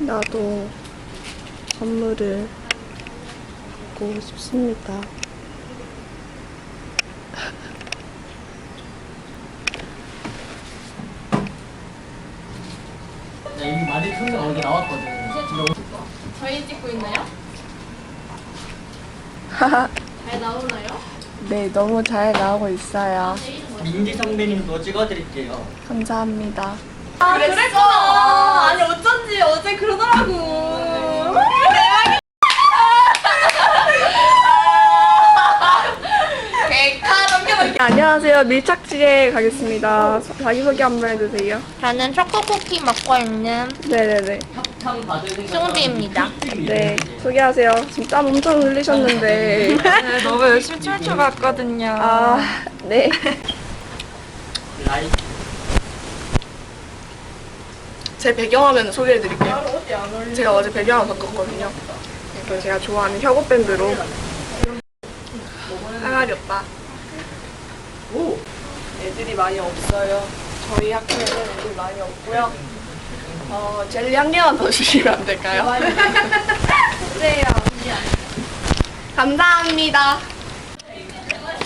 나도 선물을 받고 싶습니다. 야, 이미 많이 통장 어디 나왔거든. 저희 찍고 있나요? 잘 나오나요? 네, 너무 잘 나오고 있어요. 민지 선배님도 찍어드릴게요. 감사합니다. 아, 그랬구나. 아니 어쩐지 어제 그러더라고. 넘겨넘겨. 안녕하세요. 밀착지에 가겠습니다. 자기소개 한번 해주세요. 저는 초코쿠키 먹고 있는 네네네. 협찬. 쫑디입니다. 네, 소개하세요. 지금 땀 엄청 흘리셨는데. 네, 너무 열심히 춤을 춰봤거든요. 아, 네. 라이. 제 배경화면 소개해드릴게요. 제가 어제 배경화면 바꿨거든요. 그래서 제가 좋아하는 혁오 밴드로 항아리 오빠. 오. 애들이 많이 없어요. 저희 학교에는 애들이 많이 없고요. 어, 젤리 한 개만 더 주시면 안 될까요? 주세요. 감사합니다.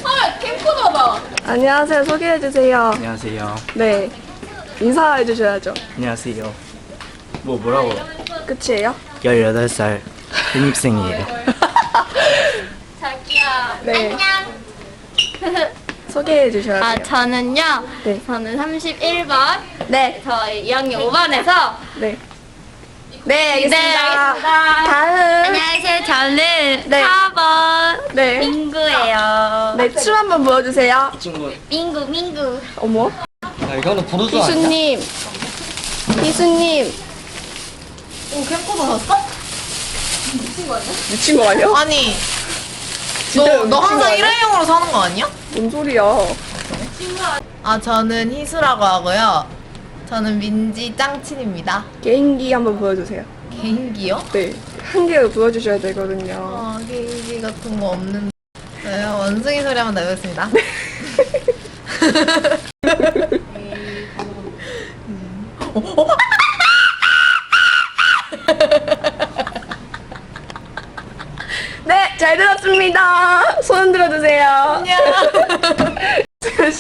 아 캠코더다. 안녕하세요. 소개해주세요. 안녕하세요. 네. 인사해주셔야죠. 안녕하세요. 뭐 뭐라고? 끝이에요? 18살 신입생이에요. 자기야. 네. 안녕. 소개해주셔야 아, 돼요. 저는요. 네. 저는 31번. 네. 저희 2학년 5반에서. 네. 네, 알겠습니다. 네, 알겠습니다. 다음. 안녕하세요. 저는 네. 4번. 네. 민구예요. 네, 춤 한번 보여주세요. 친구. 민구, 민구. 어머. 야, 이거는 부르주 아니야? 희수님. 희수님. 오 캠코더 샀어? 미친 거 아니야? 아니, 진짜 너, 너 미친 거 항상 아니야? 일회용으로 사는 거 아니야? 뭔 소리야? 아, 저는 희수라고 하고요. 저는 민지 짱친입니다. 개인기 한번 보여주세요. 개인기요? 네. 한개 보여주셔야 되거든요. 어, 개인기 같은 거 없는데. 네, 원숭이 소리 한번 내보겠습니다. 네, 잘 들었습니다. 손 들어 주세요. 안녕.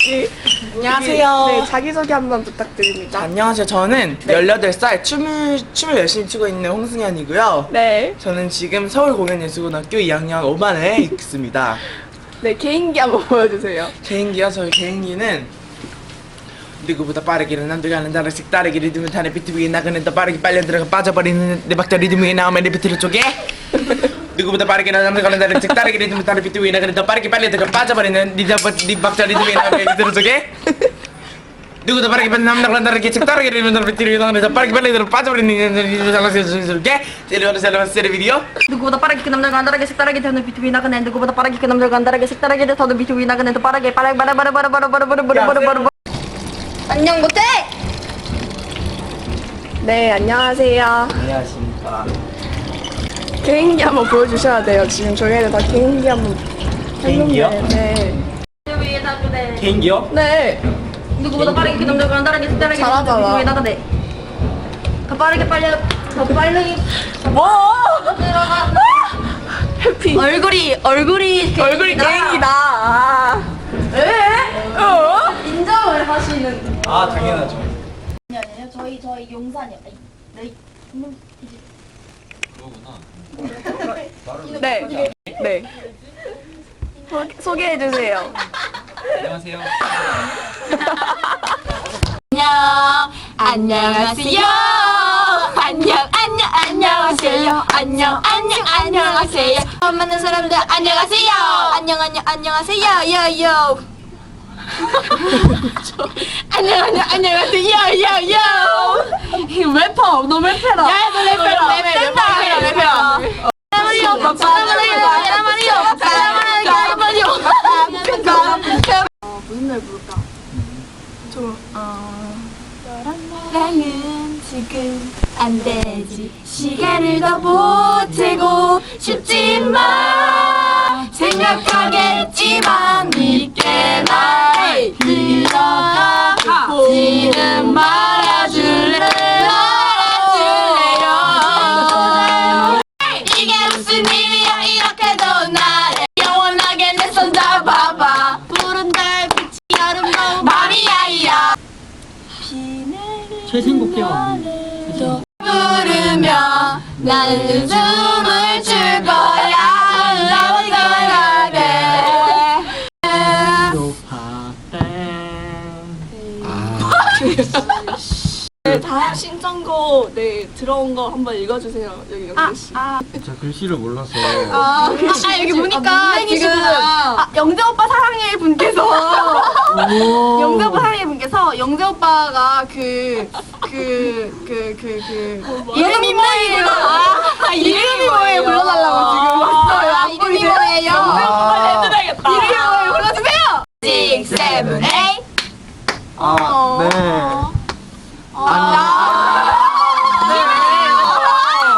씨. 안녕하세요. 네, 자기소개 한번 부탁드립니다. 안녕하세요. 저는 18살 춤을, 춤을 열심히 추고 있는 홍승현이고요. 네. 저는 지금 서울공연예술고등학교 2학년 5반에 있습니다. 네, 개인기 한번 보여주세요. 개인기요? 저희 개인기는 누구보다 빠르게 남들가는 나라씩 따르게 리듬을 타는 비트 위에 나가는 더 빠르게 빨려 들어가 빠져버리는 내 박자 리듬 위에 나오면 리프트를 쪼개 누구보다 빠르게 남들가는 나라씩 따르게 리듬을 타는 비트 위에 나가는 더 빠르게 빨려 들어가 빠져버리는 네 박자 리듬 위에 나오면 리프트를 쪼개 누구보다 빠르게 빨리 나라씩 즉 따르게 리듬을 타는 비트 위에 나가는 더 빠르게 빨려 들어가 빠져버리는 리듬을 잘라서 쪼개 제리오는 잘라서 세레 비디오 누구보다 빠르게 그 남자가 안다르게 색다르게 되는 비투비 나가네. 누구보다 빠르게 그 남자가 안다르게 색다르게 되는 비투비 나가네. 더 빠르게 빠르게 빠르게 빠르게 빠르게 빠르게 빠르게 빠르게 빠르게 안녕 못해! 네, 안녕하세요. 안녕하십니까. 개인기 한번 보여주셔야 돼요. 지금 저희는 다 개인기 한번 개인기요? 나가네. 개인기요? 네. 네. 누구보다 빠르게 그 남자가 안다르게 색다르게 잘하잖아. 나가네. 더 빠르게 빨리 더 빨리 뭐? 해피. 얼굴이 얼굴이 얼굴이 개인기다. 아. 에? 어? 인정을 하시는 아, 당연하죠. 아니요, 저희, 저희 용산이요. 네. 네. 네. 소, 소개해주세요. 안녕하세요. 안녕, 안녕하세요. 안녕, 안녕, 안녕하세요. 안녕, 안녕, 안녕하세요. 처음 만난 사람들 안녕하세요. 안녕, 안녕, 안녕하세요. 요요. 안녕, 안녕, 안녕하세요. 요 요. 래퍼 너 래퍼라. 야, 너 랩해라. 랩된다. 사랑은 지금 안 되지 시간을 더 보태고 싶지만 생각하겠지만 나는 춤을 출 거야 나가게 네, 다음 신청곡 네 들어온 거 한번 읽어주세요. 여기 영재 씨. 자 글씨를 몰라서 아, 여기 보니까 지금 아, 영재 오빠 사랑해 분께서 영재 오빠 사랑해 분께서 영재 오빠가 그 그 그 그그 이름이 뭐예요? 아, 이름이 뭐예요? 불러달라고 지금 왔어요. 아, 이름이 뭐예요? 영재 오빠 해드려야겠다. 이름이 뭐예요? 불러주세요. 6, 7, 8 아, 네.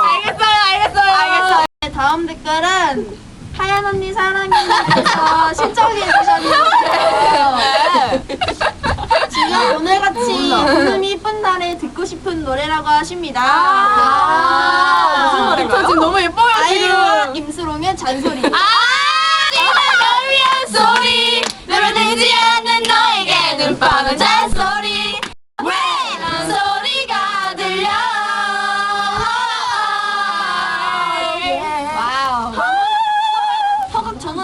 알겠어요, 알겠어요, 알겠어요. 다음 댓글은 하얀 언니 사랑해님께서 신청해 주셨는데요. 지금 오늘같이 웃음이 이쁜 날에 듣고 싶은 노래라고 하십니다. 무슨 노래가요? 저 지금 너무 예뻐요, 아이유와. 임수롱의 잔소리.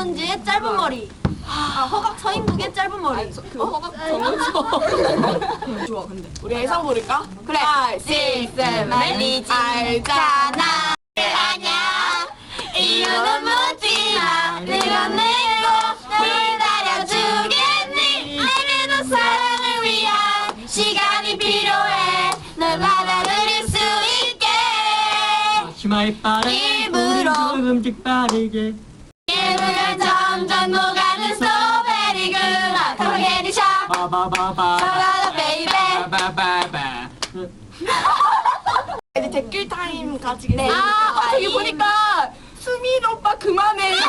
허각 전원지의 짧은 머리. 아, 허각 서인국의 짧은 머리. 그 허각 정우죠. 좋아, 근데. 우리 해상 부를까? 그래. 5, 6, 7, 말리지 알잖아 아냐 이유는 묻지 마 내가 내고 널 기다려주겠니 내게도 사랑을 위한 시간이 필요해 널 받아들일 수 있게 치마에 빠르게 일부러 조금씩 빠르게 점점 녹아는 스트로베리 그만 타로게리 샵 바바바바 사랑하다 베이베 바바바바 이제 댓글 타임 가지겠습니다. 네. 아, 저기 아이. 보니까 수민 오빠 그만해요.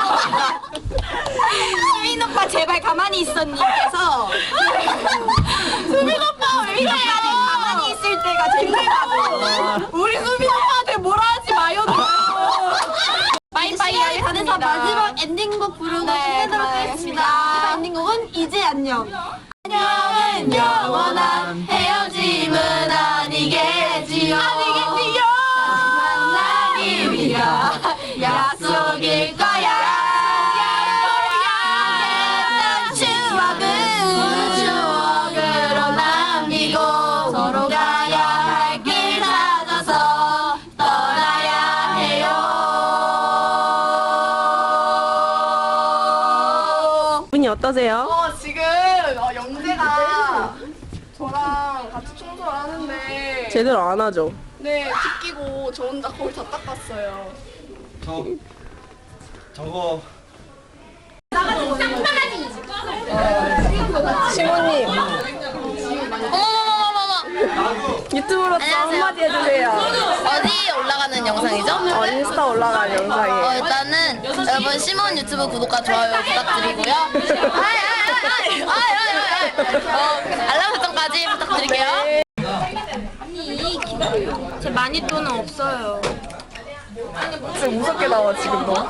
수민 오빠 제발 가만히 있었님께서 수민 오빠 왜 이래요? 가만히 있을 때가 재밌다고 우리 수민 오빠한테 뭐라 하지 마요. 빠이빠이 시간이 다 돼서 마지막 엔딩곡 부르 안녕. 안녕은 영원한 헤어짐은 아니겠지요 아니겠지요. 만나기 위한 약속일 거야 약속했던 추억은 추억으로 남기고 서로 가야 할 길 찾아서 떠나야 해요 분이 어떠세요? 어 지금 어, 영재가 저랑 같이 청소를 하는데 제대로 안 하죠. 네 씻기고 저 혼자 거의 다 닦았어요. 저 저거 시모님 유튜브로 또 안녕하세요. 한마디 해주세요. 어디 올라가는 영상이죠? 어, 인스타 올라간 어, 영상이에요. 일단은 여러분 시몬 유튜브 구독과 좋아요 부탁드리고요. 아이, 아 어, 알람 설정까지 부탁드릴게요. 제 마니또는 없어요. 지금 무섭게 나와 지금 너.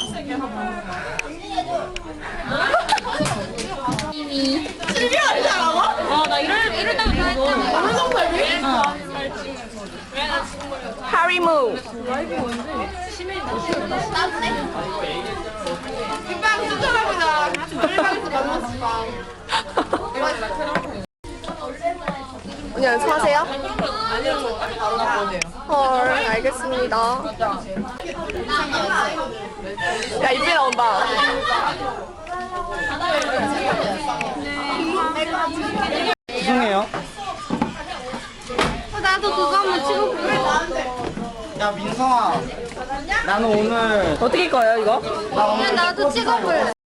TV가 아니잖아. 어나 이럴 이럴 때면 다 했잖아. 하리무. 빅방 추천합니다. 언니 나오네요. 헐, 알겠습니다. 야, 이쁘게 나온다. 죄송해요. 나도 그거 한번 그래. 야 민성아, 나는 오늘 어떻게 꺼요, 이거? 나도 찍어볼래.